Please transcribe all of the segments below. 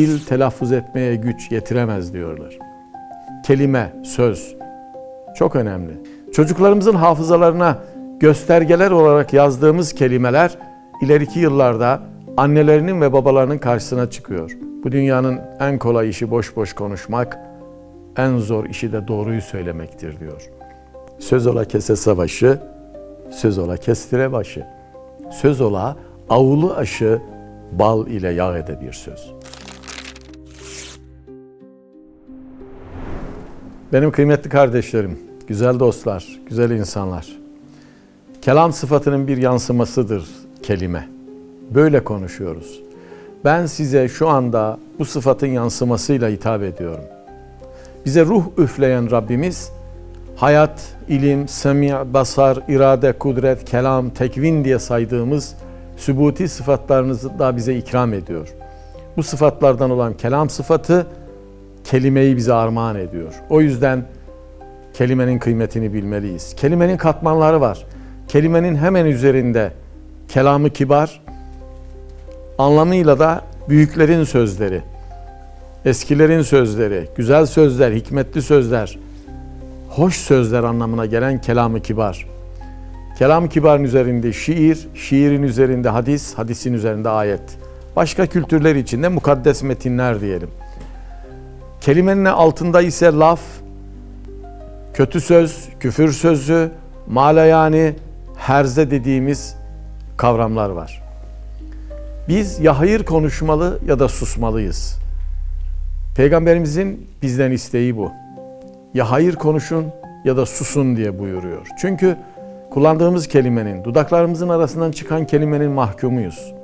Dil telaffuz etmeye güç yetiremez diyorlar. Kelime, söz çok önemli. Çocuklarımızın hafızalarına göstergeler olarak yazdığımız kelimeler ileriki yıllarda annelerinin ve babalarının karşısına çıkıyor. Bu dünyanın en kolay işi boş boş konuşmak, en zor işi de doğruyu söylemektir diyor. Söz ola kese savaşı, söz ola kestire başı. Söz ola avulu aşı, bal ile yağ ede bir söz. Benim kıymetli kardeşlerim, güzel dostlar, güzel insanlar. Kelam sıfatının bir yansımasıdır kelime. Böyle konuşuyoruz. Ben size şu anda bu sıfatın yansımasıyla hitap ediyorum. Bize ruh üfleyen Rabbimiz hayat, ilim, semi, basar, irade, kudret, kelam, tekvin diye saydığımız sübuti sıfatlarınızı da bize ikram ediyor. Bu sıfatlardan olan kelam sıfatı kelimeyi bize armağan ediyor. O yüzden kelimenin kıymetini bilmeliyiz. Kelimenin katmanları var. Kelimenin hemen üzerinde kelamı kibar, anlamıyla da büyüklerin sözleri, eskilerin sözleri, güzel sözler, hikmetli sözler, hoş sözler anlamına gelen kelamı kibar. Kelam-ı kibarın üzerinde şiir, şiirin üzerinde hadis, hadisin üzerinde ayet. Başka kültürler içinde mukaddes metinler diyelim. Kelimenin altında ise laf, kötü söz, küfür sözü, malayani, herze dediğimiz kavramlar var. Biz ya hayır konuşmalı ya da susmalıyız. Peygamberimizin bizden isteği bu. Ya hayır konuşun ya da susun diye buyuruyor. Çünkü kullandığımız kelimenin, dudaklarımızın arasından çıkan kelimenin mahkumuyuz.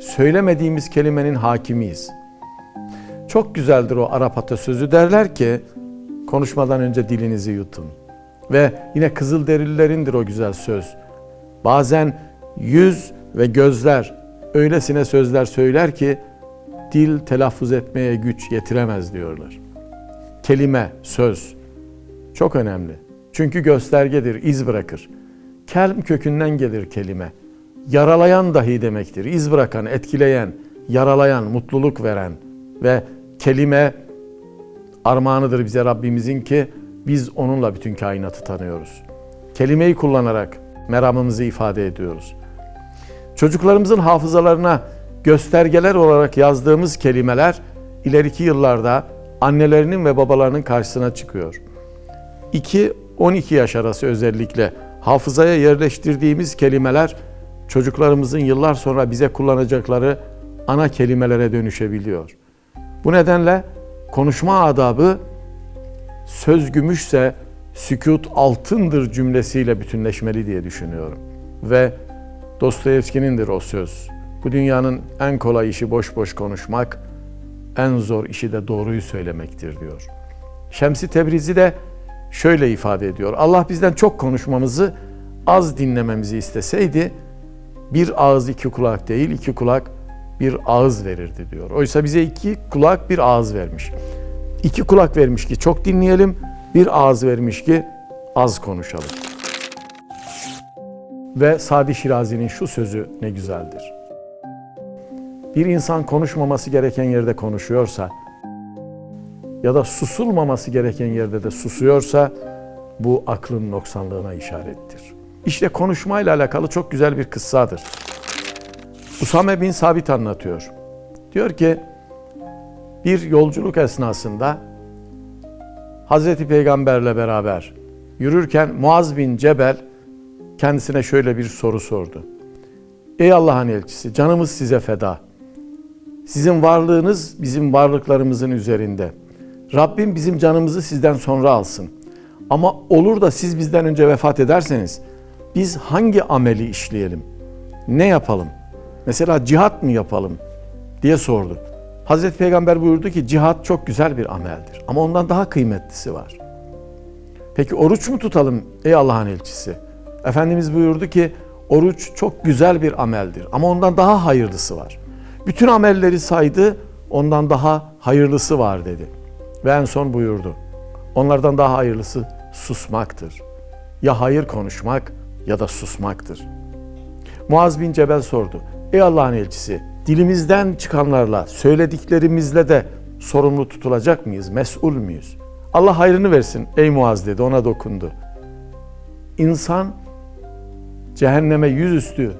Söylemediğimiz kelimenin hakimiyiz. Çok güzeldir o Arap atasözü derler ki konuşmadan önce dilinizi yutun. Ve yine Kızılderililerindir o güzel söz. Bazen yüz ve gözler öylesine sözler söyler ki dil telaffuz etmeye güç yetiremez diyorlar. Kelime, söz çok önemli. Çünkü göstergedir, iz bırakır. Kelm kökünden gelir kelime. Yaralayan dahi demektir. İz bırakan, etkileyen, yaralayan, mutluluk veren ve kelime armağanıdır bize Rabbimizin ki biz onunla bütün kainatı tanıyoruz. Kelimeyi kullanarak meramımızı ifade ediyoruz. Çocuklarımızın hafızalarına göstergeler olarak yazdığımız kelimeler ileriki yıllarda annelerinin ve babalarının karşısına çıkıyor. 2-12 yaş arası özellikle hafızaya yerleştirdiğimiz kelimeler çocuklarımızın yıllar sonra bize kullanacakları ana kelimelere dönüşebiliyor. Bu nedenle konuşma adabı söz gümüşse sükut altındır cümlesiyle bütünleşmeli diye düşünüyorum. Ve Dostoyevski'nindir o söz. Bu dünyanın en kolay işi boş boş konuşmak, en zor işi de doğruyu söylemektir diyor. Şemsi Tebrizi de şöyle ifade ediyor. Allah bizden çok konuşmamızı, az dinlememizi isteseydi bir ağız iki kulak değil, iki kulak bir ağız verirdi diyor. Oysa bize iki kulak bir ağız vermiş. İki kulak vermiş ki çok dinleyelim, bir ağız vermiş ki az konuşalım. Ve Sadi Şirazi'nin şu sözü ne güzeldir. Bir insan konuşmaması gereken yerde konuşuyorsa ya da susulmaması gereken yerde de susuyorsa bu aklın noksanlığına işarettir. İşte konuşmayla alakalı çok güzel bir kıssadır. Usame bin Sabit anlatıyor. Diyor ki bir yolculuk esnasında Hazreti Peygamberle beraber yürürken Muaz bin Cebel kendisine şöyle bir soru sordu. Ey Allah'ın elçisi canımız size feda. Sizin varlığınız bizim varlıklarımızın üzerinde. Rabbim bizim canımızı sizden sonra alsın. Ama olur da siz bizden önce vefat ederseniz biz hangi ameli işleyelim? Ne yapalım? Mesela cihat mı yapalım diye sordu. Hazreti Peygamber buyurdu ki cihat çok güzel bir ameldir ama ondan daha kıymetlisi var. Peki oruç mu tutalım ey Allah'ın elçisi? Efendimiz buyurdu ki oruç çok güzel bir ameldir ama ondan daha hayırlısı var. Bütün amelleri saydı ondan daha hayırlısı var dedi. Ve en son buyurdu. Onlardan daha hayırlısı susmaktır. Ya hayır konuşmak ya da susmaktır. Muaz bin Cebel sordu. Ey Allah'ın elçisi dilimizden çıkanlarla, söylediklerimizle de sorumlu tutulacak mıyız, mesul müyüz? Allah hayrını versin ey Muaz dedi, ona dokundu. İnsan cehenneme yüzüstü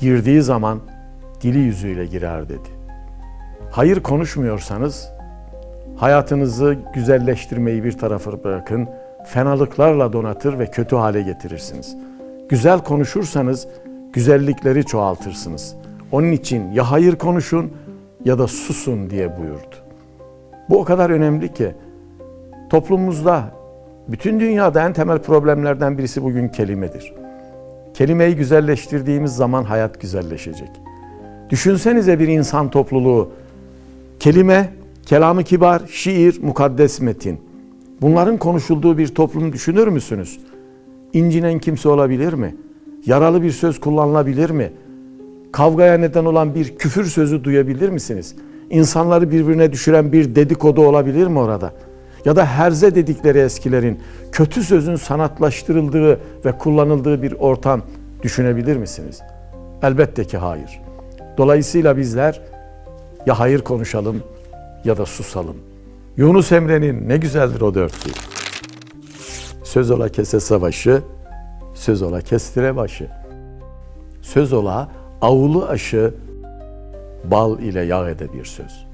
girdiği zaman dili yüzüyle girer dedi. Hayır konuşmuyorsanız hayatınızı güzelleştirmeyi bir tarafa bırakın, fenalıklarla donatır ve kötü hale getirirsiniz. Güzel konuşursanız güzellikleri çoğaltırsınız. Onun için ya hayır konuşun ya da susun diye buyurdu. Bu o kadar önemli ki toplumumuzda bütün dünyada en temel problemlerden birisi bugün kelimedir. Kelimeyi güzelleştirdiğimiz zaman hayat güzelleşecek. Düşünsenize bir insan topluluğu kelime, kelamı kibar, şiir, mukaddes metin. Bunların konuşulduğu bir toplum düşünür müsünüz? İncinen kimse olabilir mi? Yaralı bir söz kullanılabilir mi? Kavgaya neden olan bir küfür sözü duyabilir misiniz? İnsanları birbirine düşüren bir dedikodu olabilir mi orada? Ya da herze dedikleri eskilerin kötü sözün sanatlaştırıldığı ve kullanıldığı bir ortam düşünebilir misiniz? Elbette ki hayır. Dolayısıyla bizler ya hayır konuşalım ya da susalım. Yunus Emre'nin ne güzeldir o dörtlü. Söz ola kese savaşı, söz ola kestire başı. Söz ola avulu aşı, bal ile yağ ede bir söz.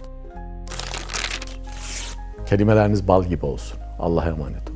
Kelimeleriniz bal gibi olsun. Allah'a emanet olun.